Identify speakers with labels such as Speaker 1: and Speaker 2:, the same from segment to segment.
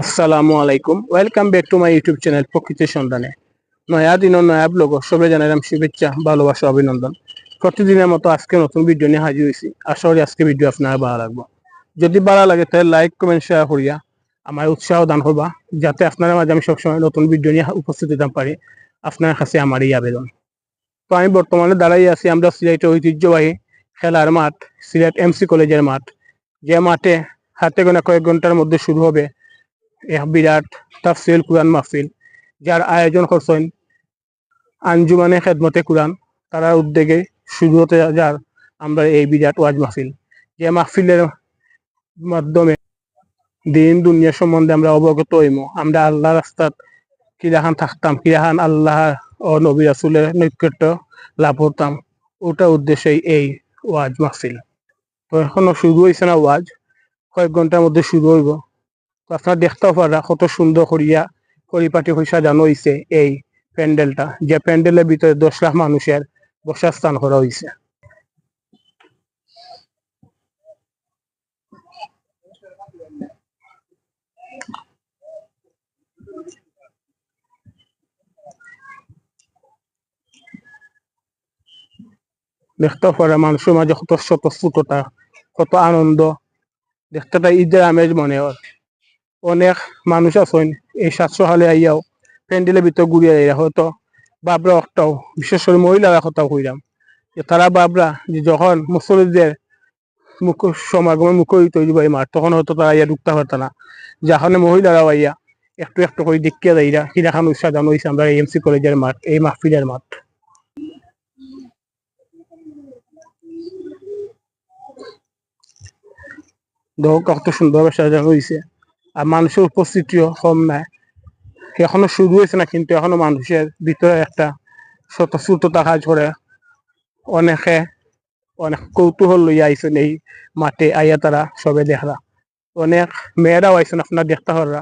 Speaker 1: আসসালামু আলাইকুম। Welcome back to my YouTube channel প্রকৃতির সন্ধানে। নয়া দিন, নয়া ব্লগ সবাই শুভেচ্ছা, ভালোবাসা, অভিনন্দন। প্রতিদিনের মতো আজকে নতুন ভিডিও নিয়ে হাজির হয়েছি। আশা করি আজকে ভিডিও আপনারা ভালো লাগবে। যদি ভালো লাগে, তাহলে লাইক কমেন্ট শেয়ার করিয়া উৎসাহ দান করবা, যাতে আপনারা মাঝে আমি সবসময় নতুন ভিডিও নিয়ে উপস্থিত হতে পারি। আপনার কাছে আমার এই আবেদন। তো আমি বর্তমানে দাঁড়াই আছি, আমরা সিলেটের ঐতিহ্যবাহী খেলার মাঠ, সিলেট এমসি কলেজের মাঠ। যে মাঠে হাতে গোনা কয়েক ঘণ্টার মধ্যে শুরু হবে এক বিরাট তাফসিল কুরআন মাহফিল, যার আয়োজন করছেন আঞ্জুমানে খেদমতে কুরআন। তারা উদ্যোগে শুরু হতে যার আমরা এই বিরাট ওয়াজ মাহফিল। যে মাহফিলের মাধ্যমে দিন দুনিয়া সম্বন্ধে আমরা অবগত হইম। আমরা আল্লাহ রাস্তাত কিরাহান থাকতাম, কিরাহান আল্লাহ ও নবী রাসুলের নৈকট্য লাভ করতাম। ওটা উদ্দেশ্যেই এই ওয়াজ মাহফিল। তো এখনও শুরু হয়েছে না ওয়াজ, কয়েক ঘণ্টার মধ্যে শুরু হইব। আপনারা দেখতেও পারা কত সুন্দর করিয়া পরিপাটি হয়ে সাজানো হয়েছে এই প্যান্ডেলটা, যে প্যান্ডেলের ভিতরে দশ লাখ মানুষের বসার স্থান করা হয়েছে দেখতে পারা মানুষের মাঝে কত স্বতঃস্ফূর্ততা, কত আনন্দ। দেখতে তাই ঈদের আমেজ মনে হয়। অনেক মানুষ আছেন এই সাতশো হালে আইয়াও। প্যান্ডেলের ভিতর ঘুরিয়ে আইয়া হয়তো বাবরা একটাও, বিশেষ করে মহিলারা কথাও কইরাম যে তারা বাবরা যে যখন মুসলিমদের মুখ সমাগমে মুখরিত যাবে এই মাঠ, তখন হয়তো তারা ইয়া ঢুকতে পারত না। যখন মহিলারাও আইয়া একটু একটু করে দেখিয়ে দেয়রা কিরাখান সাজানো হয়েছে আমরা এমসি কলেজের মাঠ, এই মাহফিলের মাঠ। দেখো কত সুন্দরভাবে সাজানো হয়েছে আর মানুষের উপস্থিতিও কম নাই। এখনও শুরু হয়েছে না, কিন্তু এখনও মানুষের ভিতরে একটা স্বতঃস্ফূর্ততা কাজ করে। অনেকে, অনেক কৌতূহল লইয়া আইসেন এই মাঠে, আইয়া তারা সবে দেখরা। অনেক মেয়েরাও আইসেন আপনার দেখতে পাররা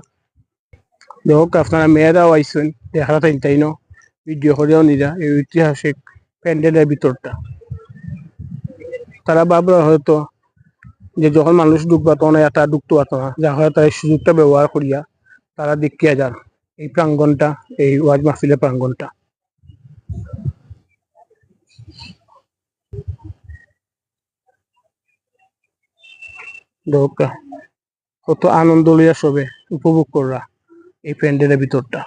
Speaker 1: দেখো আপনারা মেয়েরাও আইসেন দেখরা তাই তাই ভিডিও করেও নিরা, এই ঐতিহাসিক প্যান্ডেলের ভিতরটা। তারা বাবরা হয়তো যে যখন মানুষ ঢুকবা তখন এটা ঢুকতে পারতো না। যা হয় তারা সুযোগটা ব্যবহার করিয়া তারা দেখিয়া যান। এই প্রাঙ্গনটা, এই ওয়াজ মাহফিলের প্রাঙ্গনটা। কত আনন্দ লইয়া সবে উপভোগ করা এই প্যান্ডেলের ভিতরটা।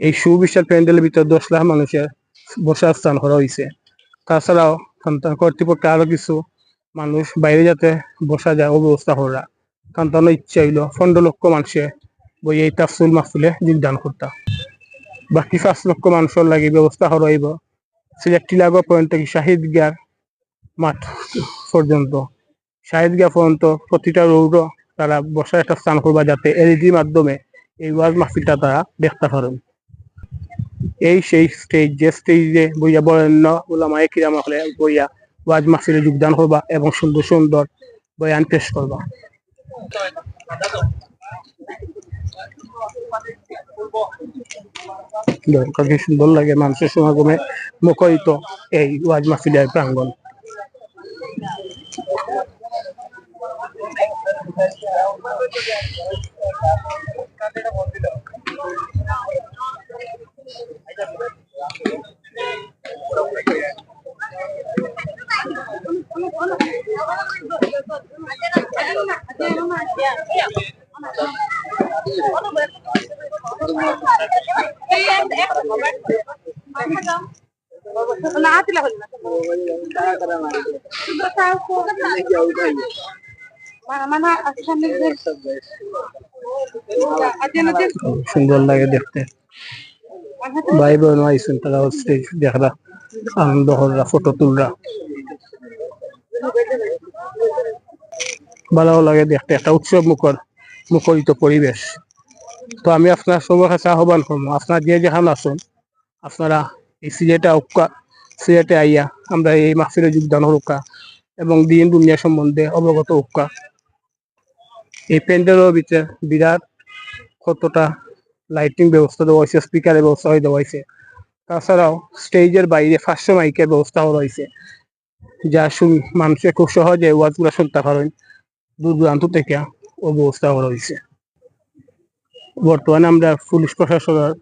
Speaker 1: এই সুবিশাল প্যান্ডেলের ভিতর দশ লাখ মানুষের বসার স্থান করা হয়েছে তাছাড়াও কর্তৃপক্ষ আরও কিছু মানুষ বাইরে যাতে বসা যায় ও ব্যবস্থা করা সন্তানের ইচ্ছা হইল পনেরো লক্ষ মানুষে বই এই তাফসুল মাহফিলে যোগদান করতাম বাকি পাঁচ লক্ষ মানুষের লাগে ব্যবস্থা করা হইব। সিলেট টিলাগড় পর্যন্ত শাহিদ গিয়ার মাঠ পর্যন্ত। শাহিদ গিয়া পর্যন্ত প্রতিটা রৌড তারা বসার একটা স্থান করবা যাতে এলইডির মাধ্যমে এই ওয়াজ মাহফিলটা তারা দেখতে পারেন। এই সেই স্টেজ যে স্টেজে বইয়া বরেণ্য ওলামায়ে কিরাম হলে বইয়া ওয়াজ মাহফিলে যোগদান করবা এবং সুন্দর সুন্দর বয়ান পেশ করবা। কি সুন্দর লাগে মানুষের সমাগমে মুখরিত এই ওয়াজ মাহফিলের প্রাঙ্গণ। সুন্দর লাগে দেখতে। ভাই বোন আইসেন তারা স্টেজ দেখরা, আনন্দ হররা ফটো তুলরা। ভালো লাগে দেখতে, একটা উৎসব মুখর, মুখরিত পরিবেশ। তো আমি আপনার সবার কাছে আহ্বান করব, আপনার যে যেখানে আসুন আপনারা এই সিলেটে সিলেটে আইয়া আমরা এই মাহফিলে যোগদান হরুকা এবং দিন দুনিয়া সম্বন্ধে অবগত উক্কা এই প্যান্ডেলের ভিতরে বিরাট কতটা লাইটিং ব্যবস্থা দেওয়া হয়েছে স্পিকারের ব্যবস্থা হয়ে দেওয়া হয়েছে। তাছাড়াও স্টেজের বাইরে পাঁচশো মাইকের ব্যবস্থা করা হয়েছে। যা শুন, মানুষের খুব সহজে ওয়াজগুলো শুনতে পারেন। দূর দূরান্ত থেকে ও ব্যবস্থা করা হয়েছে। বর্তমানে আমরা পুলিশ প্রশাসনের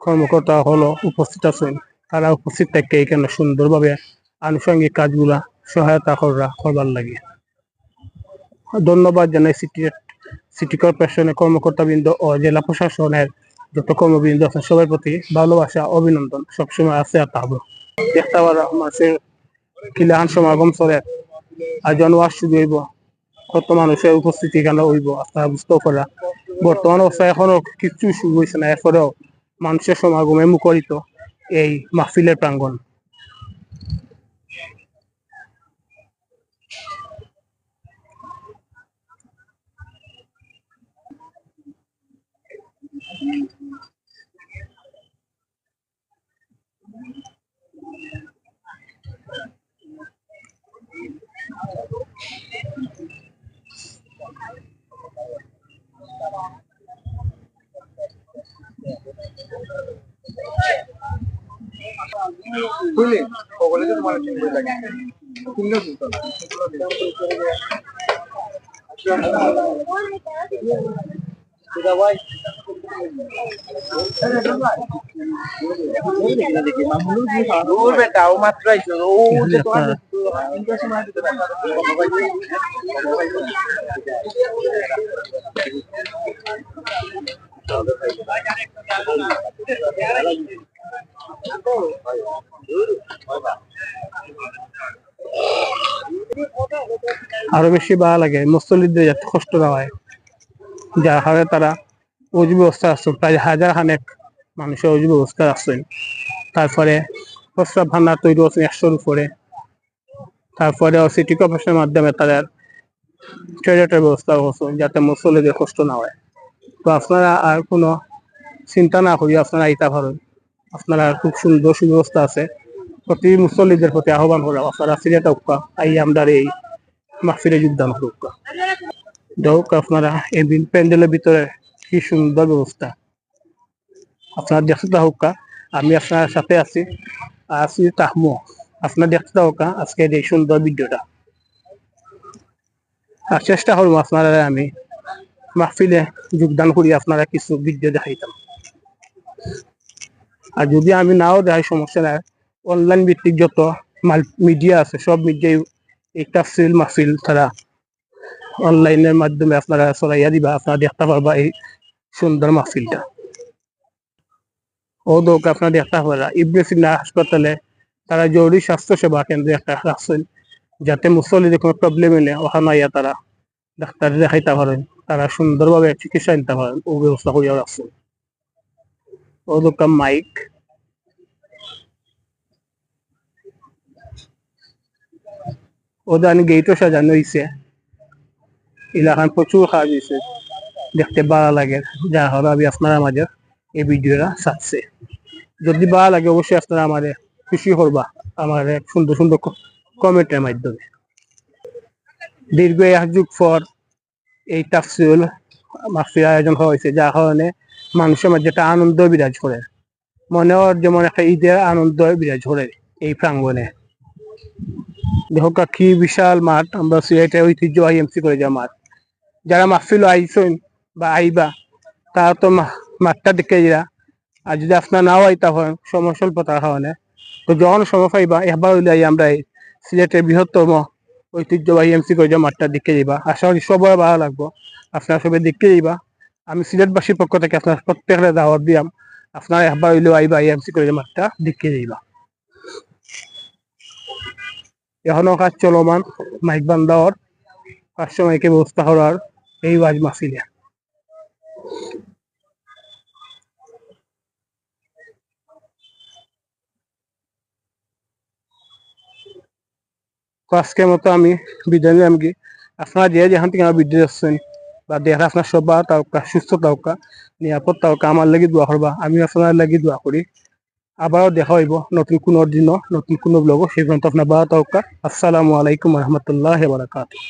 Speaker 1: কর্মকর্তা হলো উপস্থিত আছেন। তারা উপস্থিত থেকে এখানে সুন্দরভাবে আনুষঙ্গিক কাজগুলা সহায়তা করা করবার লাগে। ধন্যবাদ জানাই সিটি সিটি কর্পোরেশনের কর্মকর্তাবৃন্দ ও জেলা প্রশাসনের যত কর্মবৃন্দ আছেন, সবার প্রতি ভালোবাসা, অভিনন্দন। সবসময় আছে আর থাকব দেখতে পারা কিলাহান সমাগম চলে। আয়োজন ওয়াজ শুরু হইব। কত মানুষের উপস্থিতি এখানে হইব আপনারা বুঝতেও পারা বর্তমান অবস্থা এখনও কিছু শুরু হয়েছে না, এরপরেও মানুষের সমাগমে মুখরিত। এই মাহফিলের প্রাঙ্গণ।
Speaker 2: বুঝলি? সকলে তো তোমার ঠিক হয়ে লাগে তুমিও না।
Speaker 1: আরও বেশি ভালো লাগে, মুসল্লিদের যাতে কষ্ট না হয় যার হারে তারা অজু ব্যবস্থা আসছেন প্রায় হাজার খানেক মানুষের অজু ব্যবস্থা আসছেন তারপরে প্রস্রাব ভান্ডার তৈরি করছেন একশোর উপরে। তারপরে সিটি কর্পোরেশনের মাধ্যমে তাদের টয়লেটের ব্যবস্থা করছেন যাতে মুসল্লিদের কষ্ট না হয়। তো আপনারা আর কোনো চিন্তা না করি আপনারা আইতা পারেন আপনারা খুব সুন্দর সুব্যবস্থা আছে। প্রতি মুসল্লিদের প্রতি আহ্বান করা আপনারা সিলেট উক্কা আই আমরা এই মাহফিলে যোগদান করুক হোক আপনারা এই প্যান্ডেলের ভিতরে কি সুন্দর ব্যবস্থা। আপনারা দেখতে হোক আমি আপনার সাথে আছি আছি তাহমো। আপনার দেখতে হোক আজকে এই সুন্দর ভিডিওটা। আর চেষ্টা করব আপনারা আমি মাহফিলে যোগদান করি, আপনারা কিছু ভিডিও দেখাইতাম। আর যদি আমি নাও দেখাই, সমস্যা নাই। অনলাইন ভিত্তিক যত মিডিয়া আছে, সব মিডিয়ায় এই তাফসিল মাহফিল তারা অনলাইনের মাধ্যমে আপনারা চলাইয়া দিবা, আপনারা দেখতে পারবা এই সুন্দর মাহফিলটা ও দোক আপনারা দেখতে পারা ইবনে সিনা হাসপাতালে তারা জরুরি স্বাস্থ্য সেবা কেন্দ্র একটা রাখছেন, যাতে মুসল্লিদের কোনো প্রবলেম এলে ওখানে আইয়া তারা ডাক্তার দেখাইতে পারেন, তারা সুন্দরভাবে চিকিৎসা নিতে পারেন, ও ব্যবস্থা করিয়া রাখছেন। দোকান মাইক ওদান গেটও সাজানো হয়েছে এলাকান প্রচুর কাজ হয়েছে দেখতে ভালো লাগে যা হবে আমি আপনারা আমাদের এই ভিডিওটা চাচ্ছে যদি ভালো লাগে অবশ্যই আপনারা আমাদের খুশি করবা আমার এক সুন্দর সুন্দর কমেন্টের মাধ্যমে দীর্ঘ এক যুগ পর এই তাফসিল মাহফিল আয়োজন হয়েছে যার কারণে মানুষের মাঝে একটা আনন্দ বিরাজ করে। মনে হয় যেমন একটা ঈদের আনন্দ বিরাজ করে এই প্রাঙ্গণে। দেখো কি বিশাল মাঠ। আমরা সিলেটে ঐতিহ্যবাহী এমসি করে যাওয়া মাঠ। যারা মাহফিল আইসন বা আইবা, তারা তো মাঠটা দেখে যারা আর যদি আপনার নাও আইতা হয় সময় স্বল্পতার কারণে। তো যখন সময় পাইবা একবার হইলে আমরা সিলেটের বৃহত্তম ঐতিহ্যবাহী এমসি করে যাওয়া মাঠটা দেখে যাইবা। আশা করি সবাই ভালো লাগবো। আপনারা সবাই দেখতে যাইবা। আমি সিলেটবাসীর পক্ষ থেকে আপনার প্রত্যেকের দাওয়াত দিয়াম। আপনারা একবার হইলেও আইবা, এই এমসি করে মাঠটা দেখে যাইবা। এখনও কাজ চলমান মাইক বান্ধাওয়ার পাঁচশো মাইকে ব্যবস্থা করার, এই ওয়াজ তো আজকের মতো আমি বিদায় নিলাম কি? আপনারা যে যেখান থেকে আমার ভিডিও আসছেন বা দেখা আপনার সব তাওকা, সুস্থ তাওকা নিরাপদ তাওকা আমার লাগি দোয়া করবা আমি আপনার লাগি দোয়া করি আবারও দেখা হইব নতুন কোনো দিন, নতুন কোনো ব্লগ, সেই পর্যন্ত আপনার বা তাওকা। আসসালামু আলাইকুম রহমতুল্লাহ বারাকাতুহ